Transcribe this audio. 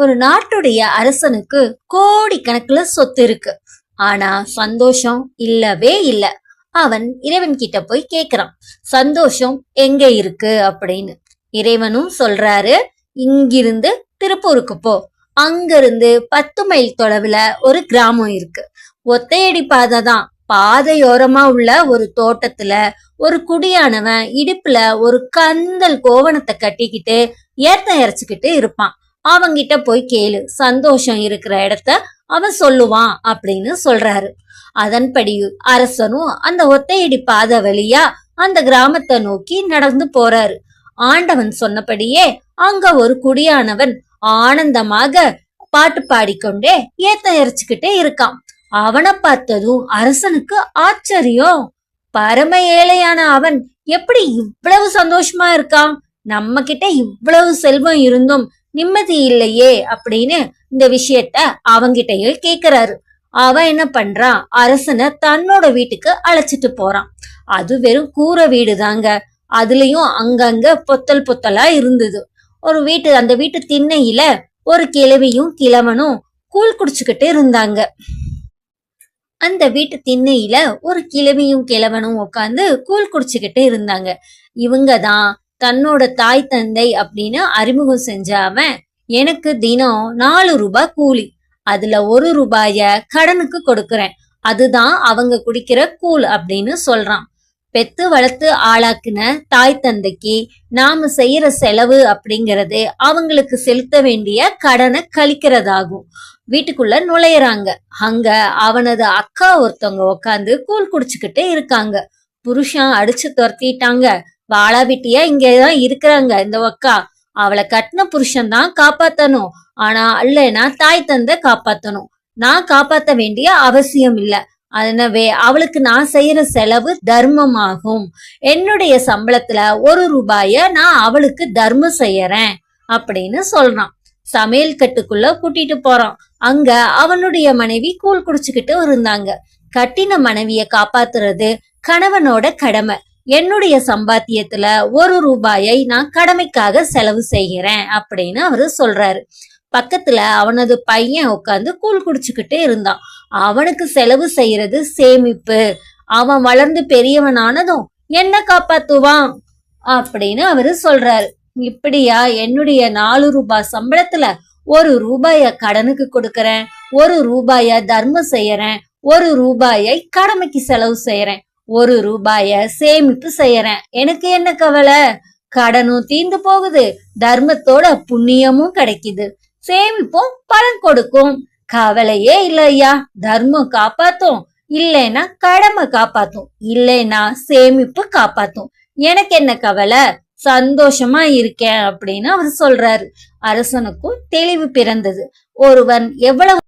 ஒரு நாட்டுடைய அரசனுக்கு கோடிக்கணக்குல சொத்து இருக்கு. ஆனா சந்தோஷம் இல்லவே இல்ல. அவன் இறைவன் கிட்ட போய் கேக்குறான். சந்தோஷம் எங்க இருக்கு அப்படின்னு. இறைவனும் சொல்றாரு இங்கிருந்து திருப்பூருக்கு போ. அங்கிருந்து பத்து மைல் தொலைவுல ஒரு கிராமம் இருக்கு. ஒத்தையடி பாதை தான். பாதையோரமா உள்ள ஒரு தோட்டத்துல ஒரு குடியானவன் இடுப்புல ஒரு கந்தல் கோவணத்தை கட்டிக்கிட்டு ஏத்த இறைச்சுக்கிட்டு இருப்பான். அவங்கிட்ட போய் கேளு. சந்தோஷம் இருக்கிற இடத்த அவன் சொல்லுவான் அப்படின்னு சொல்றாரு. அதன்படி அரசனும் அந்த ஒத்தையடி பாதை வழியா அந்த கிராமத்தை நோக்கி நடந்து போறாரு. ஆண்டவன் சொன்னபடியே அங்க ஒரு குடியானவன் ஆனந்தமாக பாட்டு பாடிக்கொண்டே ஏத்த இறைச்சுக்கிட்டே இருக்கான். அவனை பார்த்ததும் அரசனுக்கு ஆச்சரியம். பரம ஏழையான அவன் எப்படி இவ்வளவு சந்தோஷமா இருக்கான்? நம்ம கிட்ட இவ்வளவு செல்வம் இருந்தும் நிம்மதி இல்லையே அப்படின்னு இந்த விஷயத்த அவங்கிட்டயே கேக்குறாரு. அவன் என்ன பண்றான் அரசனை தன்னோட வீட்டுக்கு அழைச்சிட்டு போறான். அது வெறும் கூரை வீடு தாங்க அதுலயும் அங்கங்க பொத்தல் பொத்தலா இருந்தது. ஒரு வீட்டு அந்த வீட்டு திண்ணையில ஒரு கிழவியும் கிழவனும் கூழ் குடிச்சுக்கிட்டு இருந்தாங்க. அந்த வீட்டு திண்ணையில ஒரு கிழவியும் கிழவனும் உட்காந்து கூழ் குடிச்சுக்கிட்டு இருந்தாங்க. இவங்க தான் தன்னோட தாய் தந்தை அப்படின்னு அறிமுகம் செஞ்ச அவன் எனக்கு தினம் நாலு ரூபாய் கூலி. அதுல ஒரு ரூபாய கடனுக்கு கொடுக்கறேன். அதுதான் அவங்க குடிக்கிற கூழ் அப்படின்னு சொல்றான். பெத்து வளர்த்து ஆளாக்குன தாய் தந்தைக்கு நாம செய்யற செலவு அப்படிங்கறது அவங்களுக்கு செலுத்த வேண்டிய கடனை கழிக்கிறதாகும். வீட்டுக்குள்ள நுழையறாங்க. அங்க அவனது அக்கா ஒருத்தவங்க உட்காந்து கூழ் குடிச்சுக்கிட்டே இருக்காங்க. புருஷன் அடிச்சு துரத்திட்டாங்க. வாழாவிட்டியா? இங்கதான் இருக்கிறாங்க இந்த ஒக்கா. அவளை கட்டின புருஷன் தான் காப்பாத்தணும். ஆனா அல்லனா தாய் தந்தை காப்பாத்தணும். நான் காப்பாத்த வேண்டிய அவசியம் இல்ல. அதனவே அவளுக்கு நான் செய்யற செலவு தர்மமாகும். என்னுடைய சம்பளத்துல ஒரு ரூபாய நான் அவளுக்கு தர்மம் செய்யறேன் அப்படின்னு சொல்றான். சமையல் கட்டுக்குள்ள கூட்டிட்டு போறான். அங்க அவனுடைய மனைவி கூழ் குடிச்சுக்கிட்டு இருந்தாங்க. கட்டின மனைவிய காப்பாத்துறது கணவனோட கடமை. என்னுடைய சம்பாத்தியத்துல ஒரு ரூபாயை நான் கடமைக்காக செலவு செய்கிறேன் அப்படின்னு அவரு சொல்றாரு. பக்கத்துல அவனது பையன் உட்காந்து கூழ் குடிச்சுக்கிட்டே இருந்தான். அவனுக்கு செலவு செய்யறது சேமிப்பு. அவன் வளர்ந்து பெரியவனானதும் என்ன காப்பாத்துவான் அப்படின்னு அவரு சொல்றாரு. இப்படியா? என்னுடைய நாலு ரூபாய் சம்பளத்துல ஒரு ரூபாய கடனுக்கு கொடுக்கறேன். ஒரு ரூபாய தர்மம் செய்யறேன். ஒரு ரூபாயை கடமைக்கு செலவு செய்யறேன். ஒரு ரூபாய சேமிப்பு செய்யறேன். எனக்கு என்ன கவலை? கடனும் தீந்து போகுது. தர்மத்தோட புண்ணியமும் கிடைக்குது. சேமிப்பும் பலன் கொடுக்கும். கவலையே இல்ல ஐயா. தர்மம் காப்பாத்தும். இல்லைன்னா கடமை காப்பாத்தும். இல்லைன்னா சேமிப்பு காப்பாத்தும். எனக்கு என்ன கவலை? சந்தோஷமா இருக்கேன் அப்படின்னு அவர் சொல்றாரு. அரசனுக்கும் தெளிவு பிறந்தது. ஒருவன் எவ்வளவு